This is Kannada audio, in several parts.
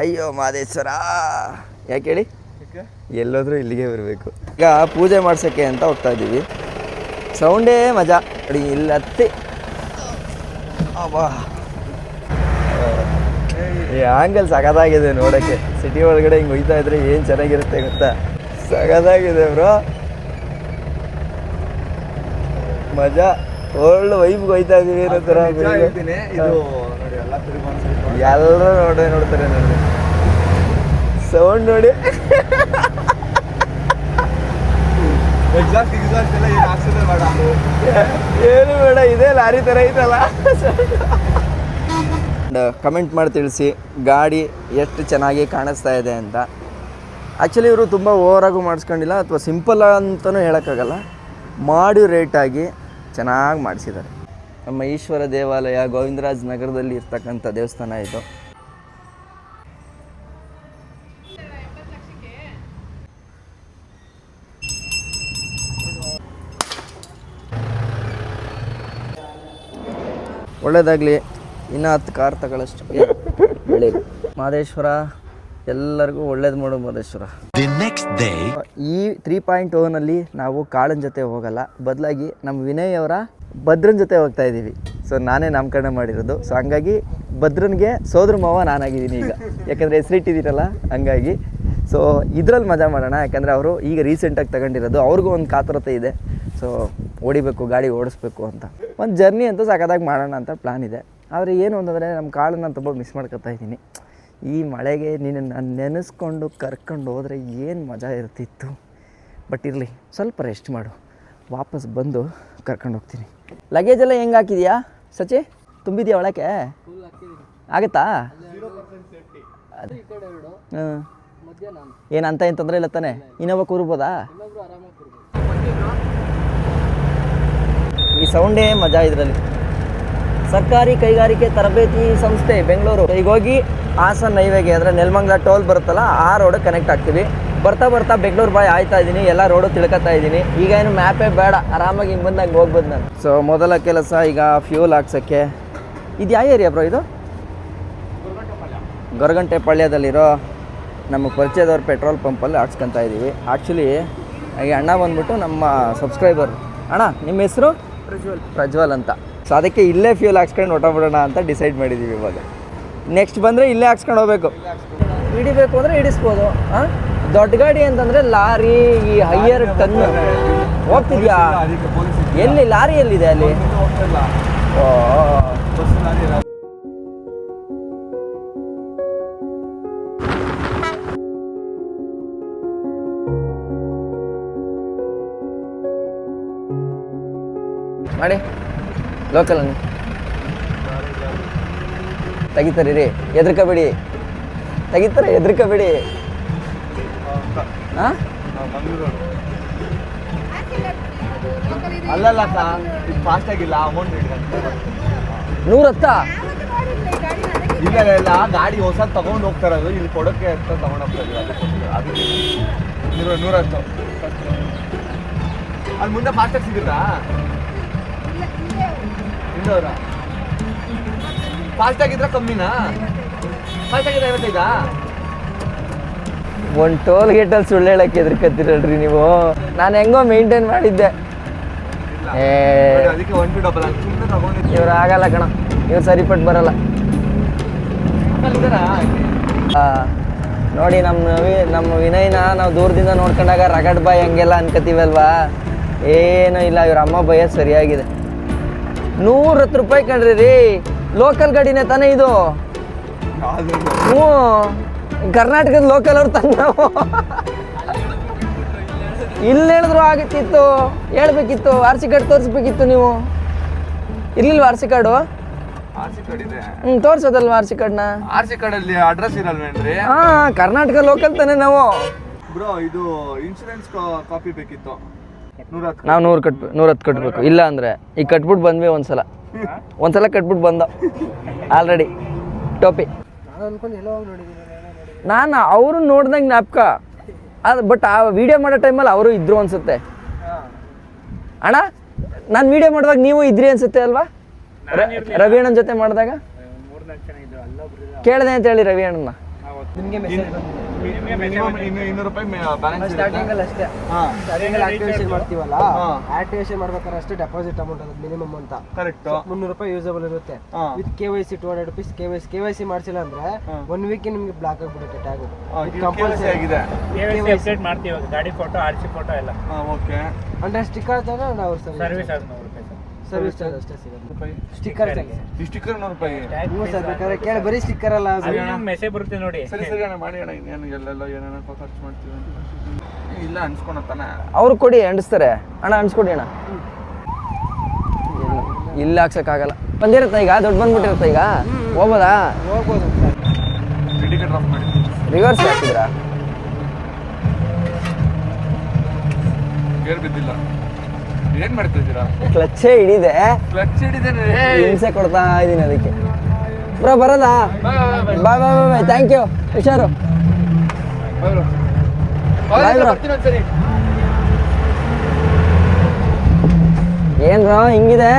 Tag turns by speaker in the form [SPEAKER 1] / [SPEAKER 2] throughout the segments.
[SPEAKER 1] ಅಯ್ಯೋ ಮಾದೇಶ್ವರ. ಯಾಕೆ ಹೇಳಿ? ಎಲ್ಲೋದ್ರೂ ಇಲ್ಲಿಗೆ ಬರಬೇಕು. ಈಗ ಪೂಜೆ ಮಾಡ್ಸೋಕ್ಕೆ ಅಂತ ಹೋಗ್ತಾ ಇದ್ದೀವಿ. ಸೌಂಡೇ ಮಜಾ. ಅಡಿ ಇಲ್ಲತ್ತೆ. ಈ ಆಂಗಲ್ ಸಗದಾಗಿದೆ ನೋಡೋಕ್ಕೆ. ಸಿಟಿ ಒಳಗಡೆ ಹಿಂಗೆ ಹೋಯ್ತಾ ಇದ್ರೆ ಏನು ಚೆನ್ನಾಗಿರುತ್ತೆ ಗೊತ್ತಾ? ಸಗದಾಗಿದೆ ಬ್ರೋ ಮಜಾ. ಒಳ್ಳೆ ವೈಬ್ ಹೋಯ್ತಾ ಇದೀವಿ ಅನ್ನೋ ಥರ
[SPEAKER 2] ಎಲ್ಲ ತಿರುಗಿ
[SPEAKER 1] ಎಲ್ಲರೂ ನೋಡೇ ನೋಡ್ತಾರೆ ನೋಡಿ. ಸೌಂಡ್ ನೋಡಿ.
[SPEAKER 2] ಏನು ಬೇಡ.
[SPEAKER 1] ಇದೇ ಲಾರಿ ಥರ ಐತಲ್ಲ. ಕಮೆಂಟ್ ಮಾಡಿ ತಿಳಿಸಿ ಗಾಡಿ ಎಷ್ಟು ಚೆನ್ನಾಗಿ ಕಾಣಿಸ್ತಾ ಇದೆ ಅಂತ. ಆ್ಯಕ್ಚುಲಿ ಇವರು ತುಂಬ ಓವರಾಗೂ ಮಾಡಿಸ್ಕೊಂಡಿಲ್ಲ ಅಥವಾ ಸಿಂಪಲ್ ಅಂತಲೂ ಹೇಳೋಕ್ಕಾಗಲ್ಲ. ಮಾಡಿ ರೇಟಾಗಿ ಚೆನ್ನಾಗಿ ಮಾಡಿಸಿದ್ದಾರೆ. ನಮ್ಮ ಈಶ್ವರ ದೇವಾಲಯ ಗೋವಿಂದರಾಜ್ ನಗರದಲ್ಲಿ ಇರ್ತಕ್ಕಂಥ ದೇವಸ್ಥಾನ ಇದು. ಒಳ್ಳೆಯದಾಗಲಿ ಇನ್ನೂ ಹತ್ತು ಕಾರ್ ತಗೊಳ್ಳೋಷ್ಟು ಬೆಳಿ ಮಾದೇಶ್ವರ ಎಲ್ಲರಿಗೂ ಒಳ್ಳೇದು ಮಾಡು ಮಹದೇಶ್ವರ
[SPEAKER 3] ದಿ ನೆಕ್ಸ್ಟ್ ಡೇ
[SPEAKER 1] ಈ ತ್ರೀ ಪಾಯಿಂಟ್ ಓನಲ್ಲಿ ನಾವು ಕಾಳನ್ ಜೊತೆ ಹೋಗಲ್ಲ. ಬದಲಾಗಿ ನಮ್ಮ ವಿನಯ್ ಅವರ ಭದ್ರನ್ ಜೊತೆ ಹೋಗ್ತಾ ಇದ್ದೀವಿ ಸೊ ನಾನೇ ನಾಮಕರಣ ಮಾಡಿರೋದು. ಸೊ ಹಂಗಾಗಿ ಭದ್ರನ್ಗೆ ಸೋದರ ಮಾವ ನಾನಾಗಿದ್ದೀನಿ ಈಗ. ಯಾಕಂದರೆ ಹೆಸರಿಟ್ಟಿದ್ದೀರಲ್ಲ ಹಂಗಾಗಿ. ಸೊ ಇದ್ರಲ್ಲಿ ಮಜಾ ಮಾಡೋಣ. ಯಾಕಂದರೆ ಅವರು ಈಗ ರೀಸೆಂಟಾಗಿ ತಗೊಂಡಿರೋದು. ಅವ್ರಿಗೂ ಒಂದು ಕಾತುರತೆ ಇದೆ. ಸೊ ಓಡಿಬೇಕು ಗಾಡಿ ಓಡಿಸ್ಬೇಕು ಅಂತ. ಒಂದು ಜರ್ನಿ ಅಂತೂ ಸಖತ್ತಾಗಿ ಮಾಡೋಣ ಅಂತ ಪ್ಲ್ಯಾನ್ ಇದೆ. ಆದರೆ ಏನು ಅಂತಂದರೆ ನಮ್ಮ ಕಾಳನ್ನ ತುಂಬ ಮಿಸ್ ಮಾಡ್ಕೊತಾ ಇದ್ದೀನಿ. ಈ ಮಳೆಗೆ ನಿನ್ನನ್ನು ನಾನು ನೆನೆಸ್ಕೊಂಡು ಕರ್ಕೊಂಡು ಹೋದರೆ ಏನು ಮಜಾ ಇರ್ತಿತ್ತು? ಬಟ್ ಇರಲಿ, ಸ್ವಲ್ಪ ರೆಸ್ಟ್ ಮಾಡು. ವಾಪಸ್ ಬಂದು ಕರ್ಕೊಂಡು ಹೋಗ್ತೀನಿ. ಲಗೇಜ್ ಎಲ್ಲ ಹೆಂಗೆ ಹಾಕಿದ್ಯಾ, ಸಚಿ? ತುಂಬಿದ್ಯಾ ಒಳಕ್ಕೆ? ಆಗತ್ತಾ? ಏನಂತ ಏನು ತೊಂದರೆ ಇಲ್ಲ ತಾನೆ? ಇನ್ನೊಬ್ಬ ಕೂರ್ಬೋದಾ? ಈ ಸೌಂಡೇ ಮಜಾ ಇದರಲ್ಲಿ. ಸರ್ಕಾರಿ ಕೈಗಾರಿಕೆ ತರಬೇತಿ ಸಂಸ್ಥೆ ಬೆಂಗಳೂರು. ಈಗ ಹೋಗಿ ಹಾಸನ್ ಹೈವೇಗೆ, ಅಂದರೆ ನೆಲಮಂಗ್ಲ ಟೋಲ್ ಬರುತ್ತಲ್ಲ, ಆ ರೋಡ್ ಕನೆಕ್ಟ್ ಆಗ್ತೀವಿ. ಬರ್ತಾ ಬರ್ತಾ ಬೆಂಗಳೂರು ಬಾಯ್ ಆಯ್ತಾ ಇದ್ದೀನಿ ಎಲ್ಲ ರೋಡು ತಿಳ್ಕೊತಾ ಇದ್ದೀನಿ ಈಗ ಏನು ಮ್ಯಾಪೇ ಬೇಡ, ಆರಾಮಾಗಿ ಹಿಂಗೆ ಬಂದಂಗೆ ಹೋಗ್ಬೋದು ನಾನು. ಸೊ ಮೊದಲ ಕೆಲಸ ಈಗ ಫ್ಯೂಲ್ ಹಾಕ್ಸೋಕ್ಕೆ. ಇದು ಯಾವ ಏರಿಯಾ ಬ್ರೋ ಇದು? ಗೊರಗಂಟೆ ಪಳ್ಯದಲ್ಲಿರೋ ನಮ್ಮ ಪರಿಚಯದವ್ರು ಪೆಟ್ರೋಲ್ ಪಂಪಲ್ಲಿ ಹಾಕ್ಸ್ಕೊತಾ ಇದ್ದೀವಿ ಆ್ಯಕ್ಚುಲಿ ಈ ಅಣ್ಣ ಬಂದ್ಬಿಟ್ಟು ನಮ್ಮ ಸಬ್ಸ್ಕ್ರೈಬರ್ ಅಣ್ಣ, ನಿಮ್ಮ ಹೆಸರು? ಪ್ರಜ್ವಲ್. ಪ್ರಜ್ವಲ್ ಅಂತ. ಸೊ ಅದಕ್ಕೆ ಇಲ್ಲೇ ಫ್ಯೂಲ್ ಹಾಕ್ಸ್ಕೊಂಡು ಹೊಟ್ಟೋಗ್ಬಿಡೋಣ ಅಂತ ಡಿಸೈಡ್ ಮಾಡಿದ್ದೀವಿ ಇವಾಗ. ನೆಕ್ಸ್ಟ್ ಬಂದರೆ ಇಲ್ಲೇ ಹಾಕ್ಸ್ಕೊಂಡು ಹೋಗ್ಬೇಕು. ಹಿಡಿಬೇಕು ಅಂದರೆ ಹಿಡಿಸ್ಬೋದು ಹಾಂ ದೊಡ್ಡ ಗಾಡಿ ಅಂತಂದರೆ ಲಾರಿ ಈ ಹೈಯರ್ ಟನ್ ಹೋಗ್ತಿದ್ಯಾ? ಎಲ್ಲಿ ಲಾರಿ ಎಲ್ಲಿದೆ ಅಲ್ಲಿ ಓ ಮಾಡಿ. ಲೋಕಲ್ ತೆಗಿತಾರೆ ರೀ ಎದ್ರಕಬೇಡಿ. ತೆಗಿತಾರೆ ಎದ್ರಕಬೇಡಿ. ಹಾಂ
[SPEAKER 2] ಅಲ್ಲಲ್ಲ ಫಾಸ್ಟ್ ಆಗಿಲ್ಲ ಅಮೌಂಟ್
[SPEAKER 1] ನೂರ ಹತ್ತಾ
[SPEAKER 2] ಇಲ್ಲ ಇಲ್ಲ, ಇಲ್ಲ ಗಾಡಿ ಹೊಸ ತಗೊಂಡು ಹೋಗ್ತಾರದು ಇಲ್ಲಿ ಕೊಡೋಕ್ಕೆ ಅಂತ ತಗೊಂಡು ಹೋಗ್ತಾ ಅದಕ್ಕೆ ನೂರ ನೂರತ್ತು. ಅಲ್ಲಿ ಮುಂದೆ ಫಾಸ್ಟಾಗಿ ಸಿಗುತ್ತಾ? ಇನ್ನೂರ. ಫಾಸ್ಟ್ ಆಗಿದ್ರೆ ಕಮ್ಮಿನಾ? ಫಾಸ್ಟ್ ಆಗಿದ್ರೆ ಐವತ್ತೈದಾ?
[SPEAKER 1] ಒಂದು ಟೋಲ್ ಗೇಟಲ್ಲಿ ಸುಳ್ಳು ಹೇಳಕ್ಕೆ ಎದ್ರಕತ್ತೀರಲ್ರಿ ನೀವು. ನಾನು ಹೆಂಗೋ ಮೇಂಟೈನ್ ಮಾಡಿದ್ದೆ. ಏ.
[SPEAKER 2] ಅದಕ್ಕೆ ಒನ್ ಟು ಡಬಲ್
[SPEAKER 1] ಇವ್ರು ಆಗಲ್ಲ ಕಣ. ಇವ್ರು ಸರಿಪಟ್ಟು ಬರಲ್ಲ. ನೋಡಿ ನಮ್ಮ ನವಿ ನಮ್ಮ ವಿನಯ್ನ ನಾವು ದೂರದಿಂದ ನೋಡ್ಕೊಂಡಾಗ ರಗಡ್ ಬಾಯ್ ಹಂಗೆಲ್ಲ ಅನ್ಕೋತೀವಲ್ವಾ ಏನೂ ಇಲ್ಲ ಇವ್ರ ಅಮ್ಮ ಭಯ ಸರಿಯಾಗಿದೆ. ನೂರ ಹತ್ತು ರೂಪಾಯಿ ಕಣ್ರಿ ರೀ. ಲೋಕಲ್ ಗಾಡಿನೇ ತಾನೇ ಇದು. ಹ್ಞೂ. ಕರ್ನಾಟಕದ ಲೋಕಲ್ ಅವ್ರು ತಂದ ನಾವು. ಇಲ್ಲಿ ಹೇಳಿದ್ರು ಆಗತ್ತಿತ್ತು. ಹೇಳ್ಬೇಕಿತ್ತು. ಆರ್ ಸಿ ಕಾರ್ಡ್ ತೋರಿಸ್ಬೇಕಿತ್ತು ನೀವು. ಇರ್ಲಿಲ್ವಾ ಆರ್ ಸಿ ಕಾರ್ಡು ಹ್ಮ್ ತೋರ್ಸೋದಲ್ವಾ ಆರ್ ಸಿ ಕಾರ್ಡ್ನ
[SPEAKER 2] ಆರ್ ಸಿ ಕಾರ್ಡಲ್ಲಿ ಅಡ್ರೆಸ್ ಇರಲ್ವೇನ್ರಿ?
[SPEAKER 1] ಹಾಂ ಕರ್ನಾಟಕ ಲೋಕಲ್ ತಾನೇ ನಾವು.
[SPEAKER 2] ಬ್ರೋ ಇದು ಇನ್ಶೂರೆನ್ಸ್ ಕಾಪಿ ಬೇಕಿತ್ತು.
[SPEAKER 1] ನಾವು ನೂರು ಕಟ್ ನೂರ ಹತ್ತು ಕಟ್ಟಬೇಕು ಇಲ್ಲ ಅಂದರೆ ಈಗ ಕಟ್ಬಿಟ್ಟು ಬಂದ್ವಿ ಒಂದ್ಸಲ. ಒಂದ್ಸಲ ಕಟ್ಬಿಟ್ಟು ಬಂದ ಆಲ್ರೆಡಿ. ಟೋಪಿ. ನಾನು ಅವರು ನೋಡ್ದಂಗೆ ಜ್ಞಾಪಕ. ಅದು ಬಟ್ ಆ ವಿಡಿಯೋ ಮಾಡೋ ಟೈಮಲ್ಲಿ ಅವರು ಇದ್ರು ಅನ್ಸುತ್ತೆ. ಅಣ್ಣ ನಾನು ವಿಡಿಯೋ ಮಾಡುವಾಗ ನೀವು ಇದ್ರಿ ಅನ್ಸುತ್ತೆ ಅಲ್ವಾ? ರ- ರವಿ ಅಣ್ಣನ ಜೊತೆ ಮಾಡಿದಾಗ? ಕೇಳಿದೆ ಅಂತ ಹೇಳಿ ರವಿ ಅಣ್ಣನ
[SPEAKER 3] ನಿಮಗೆ ಮೆಸೇಜ್ ಬಂದಿದೆ.
[SPEAKER 2] ಮಿನಿಮಮ್ ಇನ್ನೂರು ರೂಪಾಯಿ ಬ್ಯಾಲೆನ್ಸ್
[SPEAKER 3] ಸ್ಟಾರ್ಟಿಂಗ್ ಅಲ್ಲಿ ಅಷ್ಟೇ.
[SPEAKER 2] ಹಾಂ.
[SPEAKER 3] ಸ್ಟಾರ್ಟಿಂಗ್ ಅಲ್ಲಿ ಆಕ್ಟಿವೇಶನ್ ಮಾಡ್ತೀವಲ್ಲ. ಆಕ್ಟಿವೇಶನ್ ಮಾಡ್ಬೇಕಾದ್ರೆ ಅಷ್ಟೇ ಡೆಪಾಸಿಟ್ ಅಮೌಂಟ್ ಅದು ಮಿನಿಮಮ್ ಅಂತ.
[SPEAKER 2] ಕರೆಕ್ಟ್
[SPEAKER 3] ಮುನ್ನೂರು ರೂಪಾಯಿ ಯೂಸಬಲ್ ಇರುತ್ತೆ. With K Y C two hundred rupees K Y C K Y C ಮಾಡಿಸಿಲ್ಲ ಅಂದ್ರೆ. ಒನ್ ವೀಕ್ ನಿಮ್ಗೆ ಬ್ಲಾಕ್ ಆಗ್ಬಿಡುತ್ತೆ ಟ್ಯಾಗ್
[SPEAKER 2] ಕಂಪಲ್ಸರಿ ಆಗಿದೆ.
[SPEAKER 4] ಅಪ್ಡೇಟ್ ಮಾಡ್ತೀವಿ ಗಾಡಿ ಫೋಟೋ ಆರ್ ಸಿ ಫೋಟೋ ಎಲ್ಲ.
[SPEAKER 2] ಹಾಂ ಓಕೆ
[SPEAKER 3] ಅಂದ್ರೆ ಸ್ಟಿಕ್ಕರ್ ತರ ನಾವು
[SPEAKER 4] ಸರ್ವಿಸ್ ರೂಪಾಯಿ
[SPEAKER 3] ಸರ್ವಿಸ್ ಚಾರ್ಜ್ ಅಷ್ಟೇ ಸಿಗುತ್ತೆ. ಸ್ಟಿಕ್ಕರ್ ಚಾರ್ಜ್
[SPEAKER 2] ಸ್ಟಿಕ್ಕರ್ ನೂರು ರೂಪಾಯಿ.
[SPEAKER 3] ನೀವು ಸರ್ ಬೇಕಾದ್ರೆ ಕೇಳಿ ಬರೀ ಸ್ಟಿಕ್ಕರ್ ಅಲ್ಲ.
[SPEAKER 4] ಮೆಸೇಜ್ ಬರುತ್ತೆ ನೋಡಿ.
[SPEAKER 2] ಸರಿ ಸರಿ ಅಣ್ಣ ಮಾಡಿ ಅಣ್ಣ ಇನ್ನೇನು ಎಲ್ಲೆಲ್ಲ ಏನೇನೋ ಖರ್ಚು ಮಾಡ್ತೀವಿ. ಇಲ್ಲ ಅನ್ಸ್ಕೊಳತ್ತಾನೆ
[SPEAKER 1] ಅವ್ರು ಕೊಡಿ ಅಂಡಿಸ್ತಾರೆ. ಅಣ್ಣ ಅನ್ಸ್ಕೊಡಿ ಅಣ್ಣ. ಇಲ್ಲ ಹಾಕ್ಸೋಕ್ಕಾಗಲ್ಲ. ಬಂದಿರತ್ತ ಈಗ ದೊಡ್ಡ ಬಂದ್ಬಿಟ್ಟಿರುತ್ತೆ ಈಗ. ಹೋಗ್ಬೋದಾ?
[SPEAKER 3] ಹೋಗ್ಬೋದು
[SPEAKER 2] ಟಿಕೆಟ್ ಡ್ರಾಪ್ ಮಾಡಿ.
[SPEAKER 1] ರಿವರ್ಸ್ ಹಾಕಿದ್ರಾ
[SPEAKER 2] ಗೇರ್ ಬಿದ್ದಿಲ್ಲ. ಏನ್ ಮಾಡ್ತಾ ಇದ್ದೀರಾ?
[SPEAKER 1] ಕ್ಲಚ್ಚೇ ಹಿಡಿದೆ.
[SPEAKER 2] ಕ್ಲಚ್ ಹಿಡಿದೇನೆ.
[SPEAKER 1] ಹಿಂಸೆ ಕೊಡ್ತಾ ಇದೀನಿ ಅದಕ್ಕೆ. ಬ್ರೋ ಬರಲ್ಲ? ಬಾಯ್ ಬಾಯ್ ಬಾಯ್ ಬಾಯ್ ಥ್ಯಾಂಕ್ ಯು ಹುಷಾರು.
[SPEAKER 2] ಏನ್ರ
[SPEAKER 1] ಏನ್ ಬ್ರೋ ಹಿಂಗಿದೆ?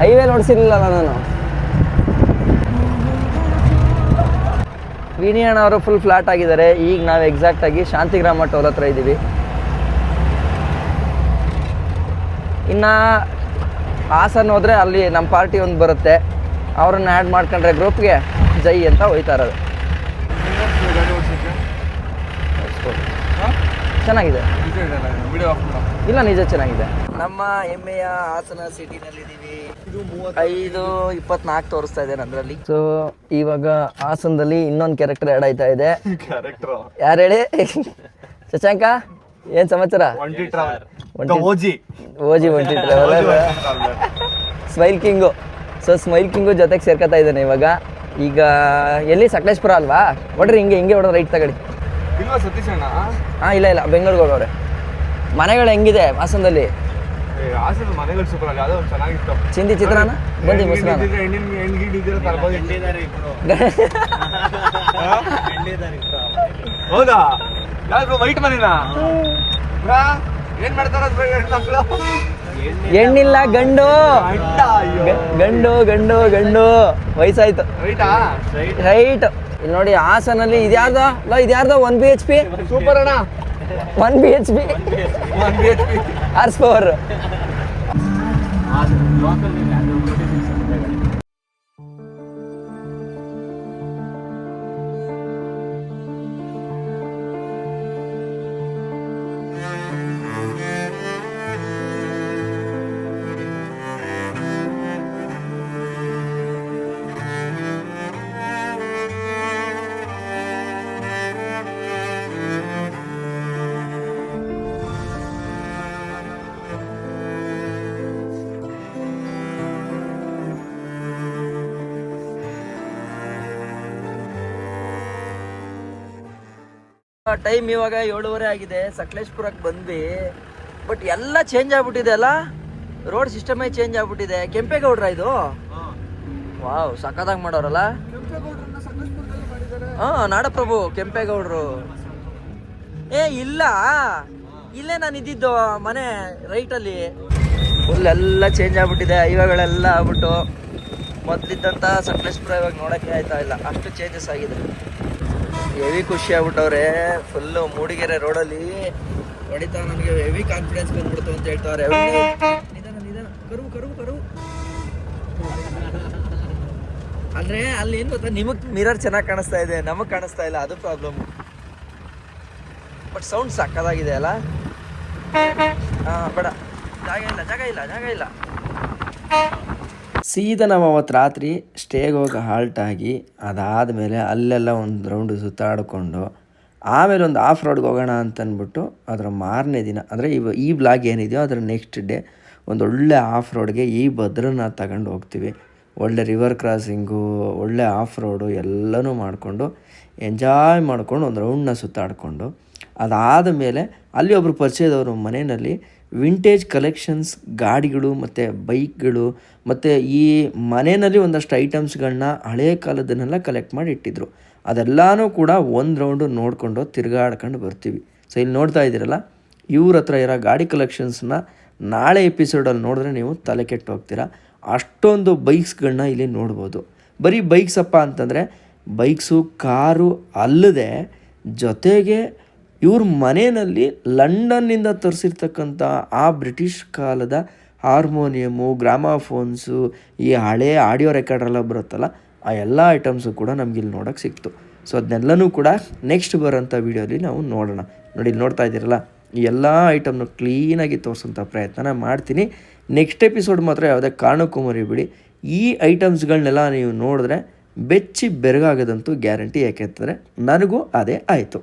[SPEAKER 1] ಹೈವೇ ನೋಡ್ಸಿರ್ಲಿಲ್ಲ ನಾನು. ವಿನಿ ಅಣ್ಣ ಅವರು ಫುಲ್ ಫ್ಲಾಟ್ ಆಗಿದ್ದಾರೆ. ಈಗ ನಾವು ಎಕ್ಸಾಕ್ಟ್ ಆಗಿ ಶಾಂತಿಗ್ರಾಮ ಟೋಲ್ ಹತ್ರ ಇದ್ದೀವಿ ಇನ್ನ ಹಾಸನ್ ಹೋದರೆ ಅಲ್ಲಿ ನಮ್ಮ ಪಾರ್ಟಿ ಒಂದು ಬರುತ್ತೆ. ಅವ್ರನ್ನ ಆ್ಯಡ್ ಮಾಡ್ಕೊಂಡ್ರೆ ಗ್ರೂಪ್ಗೆ ಜೈ ಅಂತ ಹೋಯ್ತಾ ಇರೋದು. ಚೆನ್ನಾಗಿದೆ. ಇಲ್ಲ ನಿಜ ಚೆನ್ನಾಗಿದೆ. ನಮ್ಮ ಹೆಮ್ಮೆಯ ಹಾಸನ ಸಿಟಿನಲ್ಲಿದ್ದೀವಿ ಐದು ಇಪ್ಪತ್ನಾಲ್ಕು ತೋರಿಸ್ತಾ ಇದೆ ಅದರಲ್ಲಿ. ಸೊ ಇವಾಗ ಹಾಸನದಲ್ಲಿ ಇನ್ನೊಂದು ಕ್ಯಾರೆಕ್ಟರ್ ಆ್ಯಡ್ ಆಯ್ತಾ ಇದೆ. ಯಾರು ಹೇಳಿ? ಶಶಾಂಕ? ಏನ್ ಸಮಾಚಾರ
[SPEAKER 2] ಓಜಿ
[SPEAKER 1] ಓಜಿ ಒಂಟಿ traveller smile king so smile king ಜೊತೆಗೆ ಸೇರ್ಕೊತಾ ಇದ್ದಾನೆ ಇವಾಗ ಈಗ ಎಲ್ಲಿ ಸಕಲೇಶ್ಪುರ ಅಲ್ವಾ ಹೊಡ್ರಿ ಹಿಂಗೆ ಹಿಂಗೆ ಹೊಡೆದು ರೈಟ್ ತಗೊಳ್ಳಿ
[SPEAKER 2] ಇಲ್ವಾ ಸತೀಶ್ ಅಣ್ಣ
[SPEAKER 1] ಹಾಂ ಇಲ್ಲ ಇಲ್ಲ ಬೆಂಗಳೂರಿಗೆ ಹೋಗೋರೆ ಮನೆಗಳು ಹೆಂಗಿದೆ ಹಾಸನದಲ್ಲಿ ಚಿಂದಿ ಚಿತ್ರಾನ ಬಂದಿ
[SPEAKER 2] ಹೌದಾ ಯಾರು ವೈಟ್ ಮನೆನಾ? ಬ್ರಾ, ಏನ್ ಮಾಡ್ತಾರ ಹೆಣ್ಮಕ್ಳು?
[SPEAKER 1] ಹೆಣ್ಣಿಲ್ಲ ಗಂಡು. ಗಂಡು ಗಂಡು ಗಂಡು ವಯಸ್ಸಾಯ್ತು.
[SPEAKER 2] ರೈಟಾ
[SPEAKER 1] ರೈಟ್. ಇಲ್ಲಿ ನೋಡಿ ಹಾಸನಲ್ಲಿ ಇದ್ಯಾರ್ದೋ ಇಲ್ಲ ಇದ್ಯಾರ್ದೋ one B H P
[SPEAKER 2] super ಅಣ್ಣ.
[SPEAKER 1] One B H P
[SPEAKER 2] one B H P
[SPEAKER 1] horse power. Time ಇವಾಗ ಏಳುವರೆ ಆಗಿದೆ, ಸಕಲೇಶ್ಪುರಕ್ಕೆ ಬಂದ್ವಿ. ಬಟ್ ಎಲ್ಲ ಚೇಂಜ್ ಆಗ್ಬಿಟ್ಟಿದೆ ಅಲ್ಲ? ರೋಡ್ ಸಿಸ್ಟಮೇ ಚೇಂಜ್ ಆಗ್ಬಿಟ್ಟಿದೆ. ಕೆಂಪೇಗೌಡ್ರ ಇದು? ವಾವ್ ಸಖತ್ತಾಗಿ ಮಾಡೋರಲ್ಲ? ಹಾ, ನಾಡಪ್ರಭು, ಕೆಂಪೇಗೌಡರು. ಏ, ಇಲ್ಲ. ಇಲ್ಲೇ ನಾನು ಇದ್ದಿದ್ದು ಮನೆ ರೈಟಲ್ಲಿ ಫುಲ್ಲೆಲ್ಲ ಚೇಂಜ್ ಆಗ್ಬಿಟ್ಟಿದೆ. ಹೈವೇಗಳೆಲ್ಲ ಆಗ್ಬಿಟ್ಟು ಮೊದಲಿದ್ದಂಥ ಸಕಲೇಶ್ಪುರ ಇವಾಗ ನೋಡೋಕ್ಕೆ ಆಯ್ತಾ ಇಲ್ಲ. ಅಷ್ಟು ಚೇಂಜಸ್ ಆಗಿದೆ. ಹೆವಿ ಖುಷಿ ಆಗ್ಬಿಟ್ಟವ್ರೆ. ಫುಲ್ಲು ಮೂಡಿಗೆರೆ ರೋಡಲ್ಲಿ ಹೊಡಿತಾ ನನಗೆ ಹೆವಿ ಕಾನ್ಫಿಡೆನ್ಸ್ ಬಂದ್ಬಿಡ್ತು ಅಂತ ಹೇಳ್ತಾವ್ರೆ. ನಿಧಾನ ನಿಧಾನ. ಕರು ಕರು ಕರು. ಅಂದ್ರೆ ಅಲ್ಲಿ ಏನ್ ಗೊತ್ತಾ? ನಿಮಗ್ ಮಿರರ್ ಚೆನ್ನಾಗಿ ಕಾಣಿಸ್ತಾ ಇದೆ. ನಮಗ್ ಕಾಣಿಸ್ತಾ ಇಲ್ಲ. ಅದು ಪ್ರಾಬ್ಲಮ್ ಬಟ್ ಸೌಂಡ್ ಸಕ್ಕದಾಗಿದೆ ಅಲ್ಲ? ಹಾ ಬೇಡ. ಜಾಗ ಇಲ್ಲ ಜಾಗ ಇಲ್ಲ ಜಾಗ ಇಲ್ಲ. ಸೀದಾ ನಾವು ಅವತ್ತು ರಾತ್ರಿ ಸ್ಟೇಗೆ ಹೋಗಿ ಹಾಲ್ಟ್ ಆಗಿ ಅದಾದಮೇಲೆ ಅಲ್ಲೆಲ್ಲ ಒಂದು ರೌಂಡ್ ಸುತ್ತಾಡಿಕೊಂಡು ಆಮೇಲೆ ಒಂದು ಆಫ್ ರೋಡ್ಗೆ ಹೋಗೋಣ ಅಂತಂದ್ಬಿಟ್ಟು ಅದರ ಮಾರನೇ ದಿನ, ಅಂದರೆ ಇವ ಈ ಬ್ಲಾಗ್ ಏನಿದೆಯೋ ಅದರ ನೆಕ್ಸ್ಟ್ ಡೇ ಒಂದು ಒಳ್ಳೆ ಆಫ್ ರೋಡ್ಗೆ ಈ ಭದ್ರನ ತಗೊಂಡು ಹೋಗ್ತೀವಿ. ಒಳ್ಳೆ ರಿವರ್ ಕ್ರಾಸಿಂಗು ಒಳ್ಳೆ ಆಫ್ ರೋಡು ಎಲ್ಲನೂ ಮಾಡಿಕೊಂಡು ಎಂಜಾಯ್ ಮಾಡ್ಕೊಂಡು ಒಂದು ರೌಂಡ್ನ ಸುತ್ತಾಡಿಕೊಂಡು ಅದಾದ ಮೇಲೆ ಅಲ್ಲಿ ಒಬ್ಬರು ಪರಿಚಯದವರು ಮನೆಯಲ್ಲಿ ವಿಂಟೇಜ್ ಕಲೆಕ್ಷನ್ಸ್, ಗಾಡಿಗಳು ಮತ್ತು ಬೈಕ್ಗಳು ಮತ್ತು ಈ ಮನೆಯಲ್ಲಿ ಒಂದಷ್ಟು ಐಟಮ್ಸ್ಗಳನ್ನ ಹಳೆಯ ಕಾಲದನ್ನೆಲ್ಲ ಕಲೆಕ್ಟ್ ಮಾಡಿ ಇಟ್ಟಿದ್ರು. ಅದೆಲ್ಲನೂ ಕೂಡ ಒಂದು ರೌಂಡು ನೋಡಿಕೊಂಡು ತಿರುಗಾಡ್ಕೊಂಡು ಬರ್ತೀವಿ. ಸೊ ಇಲ್ಲಿ ನೋಡ್ತಾ ಇದ್ದೀರಲ್ಲ, ಇವ್ರ ಹತ್ರ ಇರೋ ಗಾಡಿ ಕಲೆಕ್ಷನ್ಸ್ನ ನಾಳೆ ಎಪಿಸೋಡಲ್ಲಿ ನೋಡಿದ್ರೆ ನೀವು ತಲೆ ಕೆಟ್ಟು ಹೋಗ್ತೀರಾ. ಅಷ್ಟೊಂದು ಬೈಕ್ಸ್ಗಳನ್ನ ಇಲ್ಲಿ ನೋಡ್ಬೋದು. ಬರೀ ಬೈಕ್ಸಪ್ಪ ಅಂತಂದರೆ ಬೈಕ್ಸು ಕಾರು ಅಲ್ಲದೆ ಜೊತೆಗೆ ಇವ್ರ ಮನೆಯಲ್ಲಿ ಲಂಡನ್ನಿಂದ ತರಿಸಿರ್ತಕ್ಕಂಥ ಆ ಬ್ರಿಟಿಷ್ ಕಾಲದ ಹಾರ್ಮೋನಿಯಮು, ಗ್ರಾಮಾಫೋನ್ಸು, ಈ ಹಳೆ ಆಡಿಯೋ ರೆಕಾರ್ಡ್ರೆಲ್ಲ ಬರುತ್ತಲ್ಲ, ಆ ಎಲ್ಲ ಐಟಮ್ಸು ಕೂಡ ನಮ್ಗೆ ಇಲ್ಲಿ ನೋಡೋಕ್ಕೆ ಸಿಕ್ತು. ಸೊ ಅದನ್ನೆಲ್ಲನೂ ಕೂಡ ನೆಕ್ಸ್ಟ್ ಬರೋಂಥ ವೀಡಿಯೋಲಿ ನಾವು ನೋಡೋಣ. ನೋಡಿ, ಇಲ್ಲಿ ನೋಡ್ತಾ ಇದ್ದೀರಲ್ಲ, ಈ ಎಲ್ಲ ಐಟಮ್ನ ಕ್ಲೀನಾಗಿ ತೋರಿಸೋಂಥ ಪ್ರಯತ್ನ ಮಾಡ್ತೀನಿ. ನೆಕ್ಸ್ಟ್ ಎಪಿಸೋಡ್ ಮಾತ್ರ ಯಾವುದೇ ಕಾರಣಕ್ಕೂ ಮರಿಬಿಡಿ. ಈ ಐಟಮ್ಸ್ಗಳನ್ನೆಲ್ಲ ನೀವು ನೋಡಿದ್ರೆ ಬೆಚ್ಚಿ ಬೆರಗಾಗದಂತೂ ಗ್ಯಾರಂಟಿ ಯಾಕೆಂತಂದರೆ ನನಗೂ ಅದೇ ಆಯಿತು.